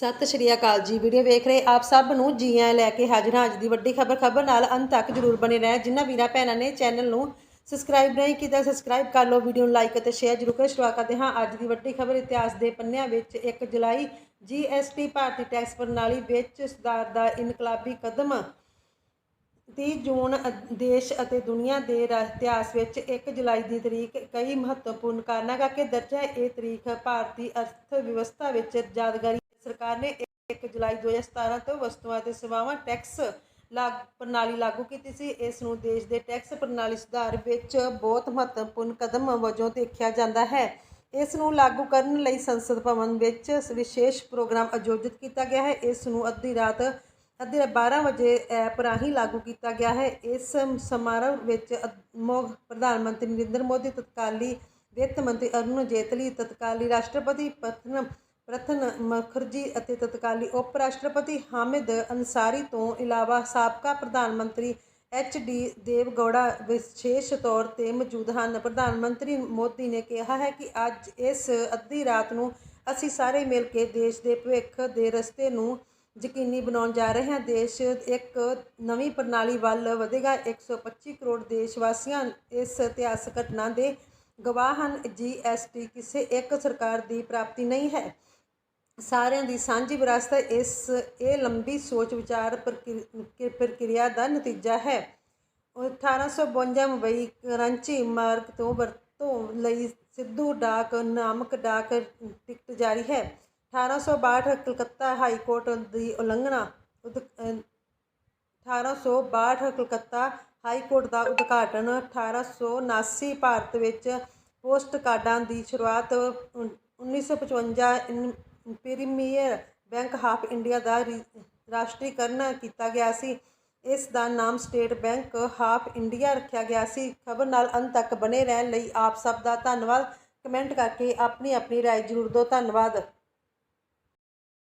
ਸਤਿ ਸ਼੍ਰੀ ਅਕਾਲ ਜੀ। ਵੀਡੀਓ ਵੇਖ ਰਹੇ ਆਪ ਸਭ ਨੂੰ ਜੀ ਆਇਆਂ ਲੈ ਕੇ ਹਾਜ਼ਰ ਹਾਂ ਅੱਜ ਦੀ ਵੱਡੀ ਖਬਰ। ਖਬਰ ਨਾਲ ਅੰਤ ਤੱਕ ਜਰੂਰ ਬਣੇ ਰਹਿ। ਜਿਨ੍ਹਾਂ ਵੀਰਾਂ ਭੈਣਾਂ ਨੇ ਚੈਨਲ ਨੂੰ ਸਬਸਕ੍ਰਾਈਬ ਨਹੀਂ ਕੀਤਾ, ਸਬਸਕ੍ਰਾਈਬ ਕਰ ਲਓ, ਵੀਡੀਓ ਨੂੰ ਲਾਈਕ ਅਤੇ ਸ਼ੇਅਰ ਜਰੂਰ ਕਰੋ ਸ਼ੁਰੂਆਤ ਕਰਦੇ ਹਾਂ ਅੱਜ ਦੀ ਵੱਡੀ ਖਬਰ। ਇਤਿਹਾਸ ਦੇ ਪੰਨਿਆਂ ਵਿੱਚ 1 ਜੁਲਾਈ ਜੀਐਸਟੀ ਭਾਰਤੀ ਟੈਕਸ ਪ੍ਰਣਾਲੀ ਵਿੱਚ ਸੁਧਾਰ ਦਾ ਇਨਕਲਾਬੀ ਕਦਮ 30 ਜੂਨ ਦੇਸ਼ ਅਤੇ ਦੁਨੀਆ ਦੇ ਰਾ- ਇਤਿਹਾਸ ਵਿੱਚ 1 ਜੁਲਾਈ ਦੀ ਤਰੀਕ ਕਈ ਮਹੱਤਵਪੂਰਨ ਕਾਰਨਾਂ ਕਰਕੇ ਦਰਜ ਹੈ। ਇਹ ਤਰੀਕ ਭਾਰਤੀ ਅਰਥ ਵਿਵਸਥਾ ਵਿੱਚ ਯਾਦਗਾਰੀ ਸਰਕਾਰ ਨੇ 1 ਜੁਲਾਈ 2017 ਤੋਂ ਵਸਤੂਆਂ ਅਤੇ ਸੇਵਾਵਾਂ ਟੈਕਸ ਲਾਗ, ਪ੍ਰਣਾਲੀ ਲਾਗੂ ਕੀਤੀ ਸੀ। ਇਸ ਨੂੰ ਦੇਸ਼ ਦੇ ਟੈਕਸ ਪ੍ਰਣਾਲੀ ਸੁਧਾਰ ਵਿੱਚ ਬਹੁਤ ਮਹੱਤਵਪੂਰਨ ਕਦਮ ਵਜੋਂ ਦੇਖਿਆ ਜਾਂਦਾ ਹੈ। ਇਸ ਨੂੰ ਲਾਗੂ ਕਰਨ ਲਈ ਸੰਸਦ ਭਵਨ ਵਿੱਚ ਵਿਸ਼ੇਸ਼ ਪ੍ਰੋਗਰਾਮ ਆਯੋਜਿਤ ਕੀਤਾ ਗਿਆ ਹੈ। ਇਸ ਨੂੰ ਅੱਧੀ ਰਾਤ ਅੱਧੀ ਰਾਤ 12 ਵਜੇ ਐਪ ਰਾਹੀਂ ਲਾਗੂ ਕੀਤਾ ਗਿਆ ਹੈ। ਇਸ ਸਮਾਰੋਹ ਵਿੱਚ ਪ੍ਰਧਾਨ ਮੰਤਰੀ ਨਰਿੰਦਰ ਮੋਦੀ, ਤਤਕਾਲੀ ਵਿੱਤ ਮੰਤਰੀ ਅਰੁਣ ਜੇਤਲੀ, ਤਤਕਾਲੀ ਰਾਸ਼ਟਰਪਤੀ ਪਤਨ ਪ੍ਰਥਨ ਮੁਖਰਜੀ ਅਤੇ ਤਤਕਾਲੀ ਉਪ ਰਾਸ਼ਟਰਪਤੀ ਹਾਮਿਦ ਅਨਸਾਰੀ ਤੋਂ ਇਲਾਵਾ ਸਾਬਕਾ ਪ੍ਰਧਾਨ ਮੰਤਰੀ ਐਚ ਡੀ ਦੇਵਗੌੜਾ ਵਿਸ਼ੇਸ਼ ਤੌਰ ਤੇ ਮੌਜੂਦ ਹਨ। ਪ੍ਰਧਾਨ ਮੰਤਰੀ ਮੋਦੀ ਨੇ ਕਿਹਾ ਹੈ ਕਿ ਅੱਜ ਇਸ ਅੱਧੀ ਰਾਤ ਨੂੰ ਅਸੀਂ ਸਾਰੇ ਮਿਲ ਕੇ ਦੇਸ਼ ਦੇ ਭਵਿੱਖ ਦੇ ਰਸਤੇ ਨੂੰ ਯਕੀਨੀ ਬਣਾਉਣ ਜਾ ਰਹੇ ਹਾਂ। ਦੇਸ਼ ਇੱਕ ਨਵੀਂ ਪ੍ਰਣਾਲੀ ਵੱਲ ਵਧੇਗਾ। 125 ਕਰੋੜ ਦੇਸ਼ ਵਾਸੀਆਂ ਇਸ ਇਤਿਹਾਸਕ ਘਟਨਾ ਦੇ ਗਵਾਹ ਹਨ। ਜੀਐਸਟੀ ਕਿਸੇ ਇੱਕ ਸਰਕਾਰ ਦੀ ਪ੍ਰਾਪਤੀ ਨਹੀਂ ਹੈ। ਸਾਰਿਆਂ ਦੀ ਸਾਂਝੀ ਵਿਰਾਸਤ ਇਸ, ਇਹ ਲੰਬੀ ਸੋਚ, ਵਿਚਾਰ ਪ੍ਰਕਿ- ਕਿ- ਪ੍ਰਕਿਰਿਆ ਦਾ ਨਤੀਜਾ ਹੈ। 1852 ਮੁੰਬਈ ਕਰਾਂਚੀ ਮਾਰਗ ਤੋਂ ਵਰਤੋਂ ਲਈ ਸਿੱਧੂ ਡਾਕ, ਨਾਮਕ ਡਾਕ ਟਿਕਟ ਜਾਰੀ ਹੈ। 1862 ਕਲਕੱਤਾ ਹਾਈ ਕੋਰਟ ਦੀ ਉਲੰਘਣਾ, ਉਦ- ਅਹ 1862 ਕਲਕੱਤਾ ਹਾਈ ਕੋਰਟ ਦਾ ਉਦਘਾਟਨ 1879 ਭਾਰਤ ਵਿੱਚ ਪੋਸਟ ਕਾਰਡਾਂ ਦੀ ਸ਼ੁਰੂਆਤ, ਉਨ- 1955 ਪ੍ਰੀਮੀਅਰ ਬੈਂਕ ਆਫ ਇੰਡੀਆ ਦਾ ਰੀ- ਰਾਸ਼ਟਰੀਕਰਨ ਕੀਤਾ ਗਿਆ ਸੀ। ਇਸ ਦਾ ਨਾਮ ਸਟੇਟ ਬੈਂਕ ਆਫ ਇੰਡੀਆ ਰੱਖਿਆ ਗਿਆ ਸੀ। ਖਬਰ ਨਾਲ ਅੰਤ ਤੱਕ ਬਣੇ ਰਹਿਣ ਲਈ ਆਪ ਸਭ ਦਾ ਧੰਨਵਾਦ। ਕਮੈਂਟ ਕਰਕੇ ਆਪਣੀ ਆਪਣੀ ਰਾਏ ਜ਼ਰੂਰ ਦਿਓ। ਧੰਨਵਾਦ।